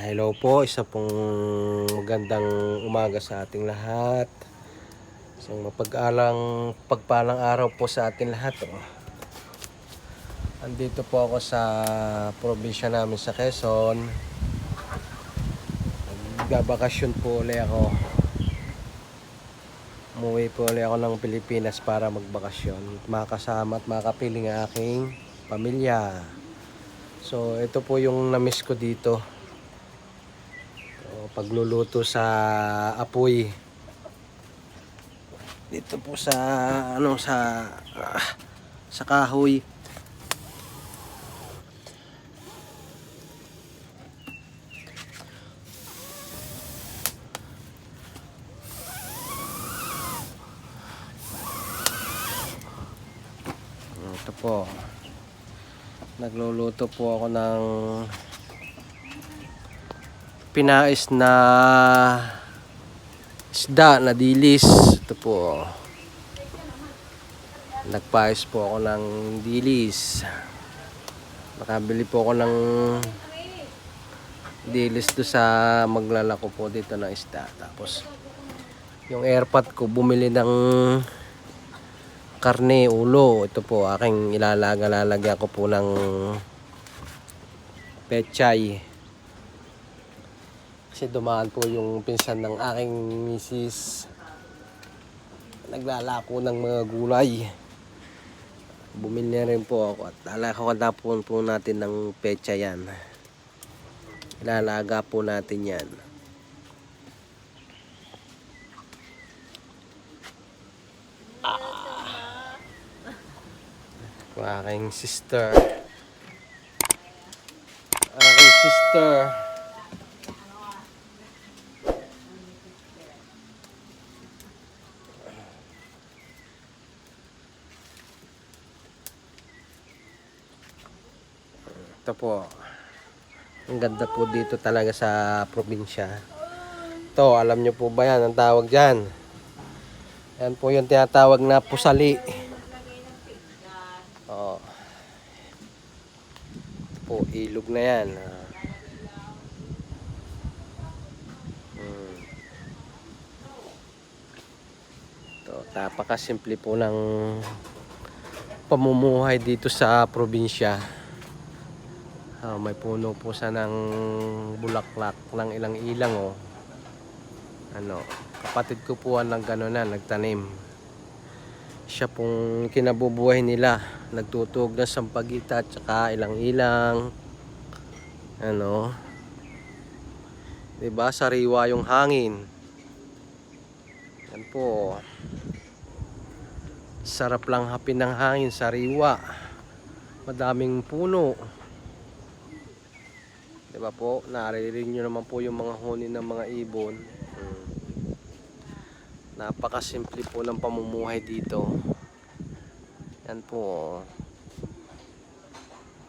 Hello po, isa pong magandang umaga sa ating lahat. Isang mapag-alang pagpalang araw po sa ating lahat. Oh. Andito po ako sa probinsya namin sa Quezon. Nagbabakasyon po ulit ako. Umuwi po ulit ako ng Pilipinas para magbakasyon. Makasama at makapiling ang aking pamilya. So, ito po yung na-miss ko dito. Pagluluto sa apoy. Dito po sa ano sa ah, sa kahoy. Ito po. Nagluluto po ako ng pinais na isda na dilis. Ito po. Nagpais po ako ng dilis. Nakabili po ako ng dilis do sa maglalako po dito ng isda. Tapos yung airpot ko bumili ng karne, ulo. Ito po, aking ilalaga, lalagyan ko po ng pechay. Kasi dumaan po yung pinsan ng aking misis. Naglalako ng mga gulay. Bumili na rin po ako at lalakawalapon po natin ng pecha yan. Ilalaga po natin yan. Ang aking sister. Aking sister. Ito po. Ang ganda po dito talaga sa probinsya. Ito, alam nyo po ba yan? Ang tawag dyan. Yan po yung tinatawag na pusali. Oo. Ito po, ilog na yan. Hmm. Ito, tapakasimple po ng pamumuhay dito sa probinsya. Ah, may puno po sa ng bulaklak ng ilang ilang oh. Ano, kapatid ko po ang nag ano na, nagtanim. Siya pong kinabubuhay nila. Nagtutug ng sampagita at saka ilang ilang. Ano. 'Di ba sariwa yung hangin. Yan po. Sarap lang hapin ng hangin, sariwa. Madaming puno. 'Di ba po? Naririnig nyo naman po yung mga huni ng mga ibon. Hmm. Napakasimple po ng pamumuhay dito. Yan po.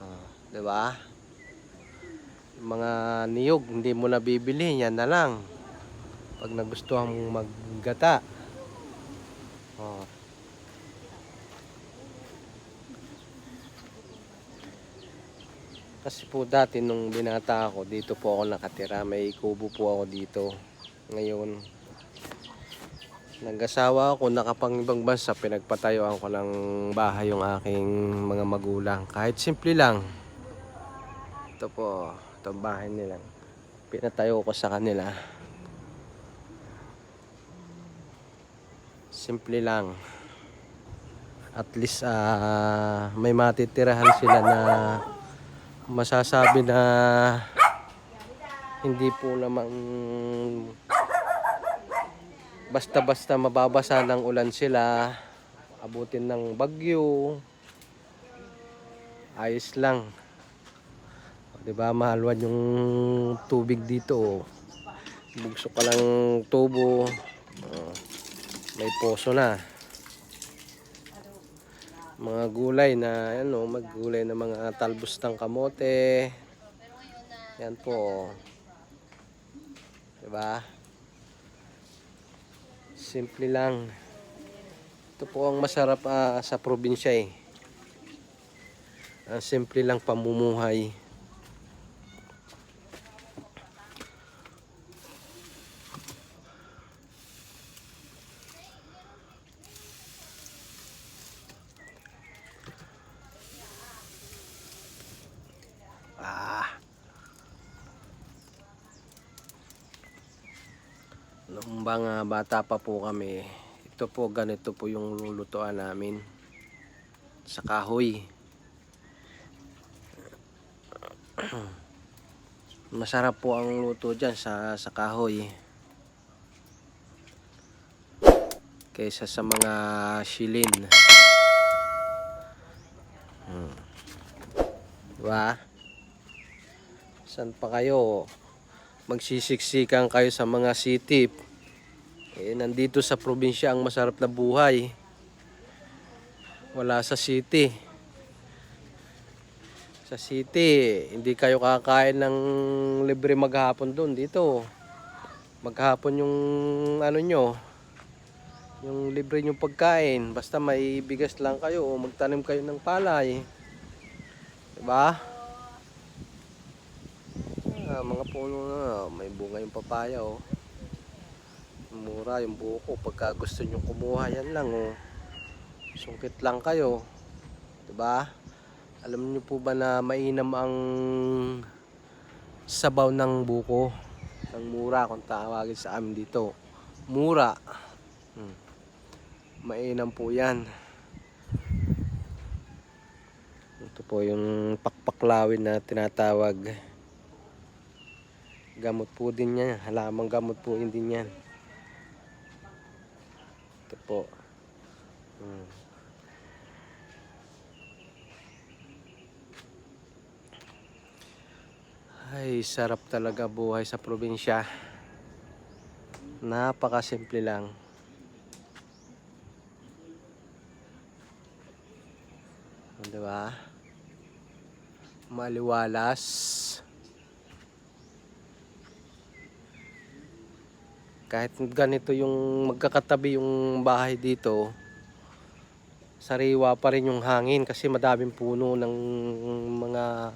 Ah, 'Di ba? Yung mga niyog, hindi mo nabibili, yan na lang. Pag nagustuhan mong maggata. Oh. Kasi po dati nung binata ako, dito po ako nakatira. May kubo po ako dito. Ngayon, nag-asawa ako, nakapang ibang bansa, pinagpatayuan ko ng bahay yung aking mga magulang. Kahit simple lang. Ito po, ito ang bahay nila. Pinatayo ko sa kanila. Simple lang. At least ah, may matitirahan sila na masasabi na hindi po namang basta-basta mababasa ng ulan sila. Abutin ng bagyo. Ayos lang. O, di ba mahalwan yung tubig dito. Bugso ka lang tubo. May poso na mga gulay na ano, maggulay na mga talbos ng kamote. Yan po. 'Di ba? Simple lang. Ito po ang masarap ah, sa probinsya eh. Ang simple lang pamumuhay. Nung mga bata pa po kami, ito po ganito po yung lulutuan namin sa kahoy. Masarap po ang luto dyan sa, sa kahoy. Kaysa sa mga shilin. Hmm. Diba? San pa kayo? Magsisiksikan kayo sa mga city. Eh, nandito sa probinsya ang masarap na buhay. Wala sa city. Sa city, hindi kayo kakain ng libre maghapon doon dito. Maghapon yung ano nyo, yung libre nyo pagkain. Basta may bigas lang kayo o magtanim kayo ng palay. Diba? Ah, mga puno na, may bunga yung papaya oh. Mura yung buko. Pagka gusto nyo kumuha yan lang oh. Sungkit lang kayo. ba? Alam niyo po ba na mainam ang sabaw ng buko? Ng mura kung tawagin sa amin dito. Mura. Hmm. Mainam po yan. Ito po yung pakpaklawin na tinatawag. Gamot po din yan. Halamang gamot po din yan. Ito po. Hmm. Ay, sarap talaga buhay sa probinsya. Napakasimple lang. Di ba? Maliwalas. Kahit ganito yung magkakatabi yung bahay dito, sariwa pa rin yung hangin kasi madaming puno ng mga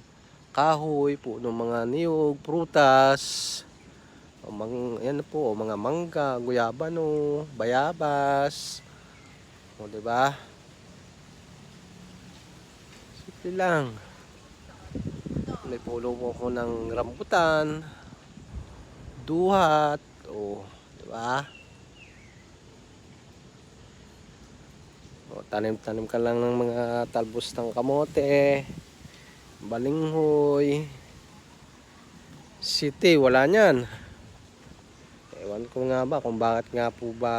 kahoy, puno ng mga niyog, prutas, o mang, yan po, o mga mangga, guyabano, bayabas. O, ba? Simple lang. May pulo po ko ng rambutan, duhat, o, di ba? O, tanim-tanim ka lang ng mga talbos ng kamote, balinghoy, city, wala niyan. Ewan ko nga ba kung bakit nga po ba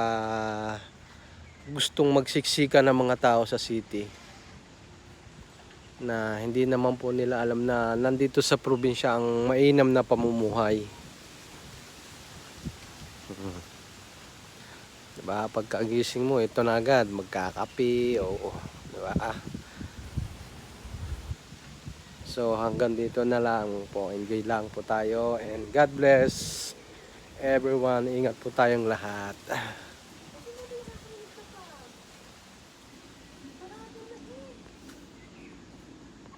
gustong magsiksika ng mga tao sa city na hindi naman po nila alam na nandito sa probinsya ang mainam na pamumuhay. Mhm. Diba? Pagkagising mo, ito na agad, magkakape, oo. Diba? So hanggang dito na lang po. Enjoy lang po tayo and God bless everyone. Ingat po tayong lahat.